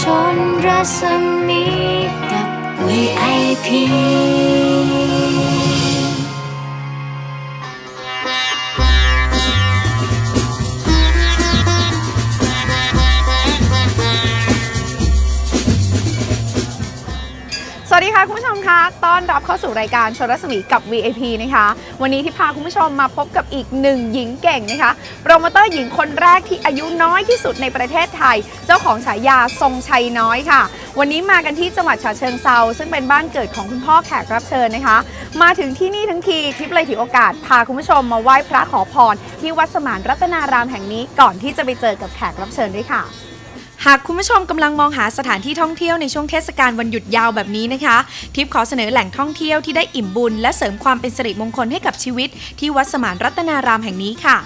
ชนรัศมีกับวีไอพี คุณผู้ชมคะ ต้อนรับเข้าสู่รายการชนรัศมีกับ VIP นะคะ วันนี้ที่พาคุณผู้ชมมาพบกับอีกหนึ่งหญิงเก่งนะคะ โปรโมเตอร์หญิงคนแรกที่อายุน้อยที่สุดในประเทศไทย เจ้าของฉายาทรงชัยน้อยค่ะ วันนี้มากันที่จังหวัดฉะเชิงเซาซึ่งเป็นบ้านเกิดของคุณพ่อแขกรับเชิญนะคะ มาถึงที่นี่ทั้งทีทิพย์เลยถือโอกาสพาคุณผู้ชมมาไหว้พระขอพรที่วัดสมานรัตนารามแห่งนี้ก่อนที่จะไปเจอกับแขกรับเชิญด้วยค่ะ หากคุณผู้ชมกำลังมองหาสถานที่ท่องเที่ยวในช่วงเทศกาลวันหยุดยาวแบบนี้นะคะ ทิปขอเสนอแหล่งท่องเที่ยวที่ได้อิ่มบุญ และเสริมความเป็นสิริมงคลให้กับชีวิต ที่วัดสมานรัตนารามแห่งนี้ค่ะ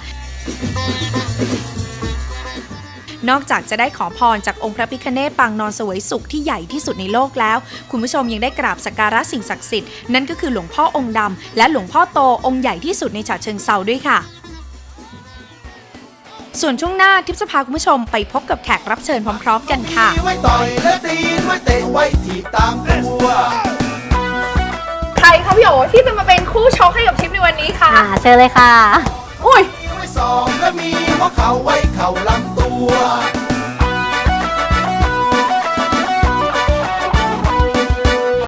นอกจากจะได้ขอพรจากองค์พระพิคเนศปางนอนสวยสุขที่ใหญ่ที่สุดในโลกแล้ว คุณผู้ชมยังได้กราบสักการะสิ่งศักดิ์สิทธิ์นั่นก็คือหลวงพ่อองค์ดำและหลวงพ่อโตองค์ใหญ่ที่สุดในฉะเชิงเซาด้วยค่ะ ส่วนช่วงหน้าทิพย์จะพาคุณผู้ชมไปพบกับแขกรับเชิญพร้อม ๆ กันค่ะ ไว้ต่อยและตีไว้เตะไว้ถีบตามตัวใครคะพี่โอที่จะมาเป็นคู่ชกให้กับทิพย์ในวันนี้ค่ะ อ่าเชิญเลยค่ะ อุ้ย ไว้สองและมีหัวเข่าไว้เข่าลำตัว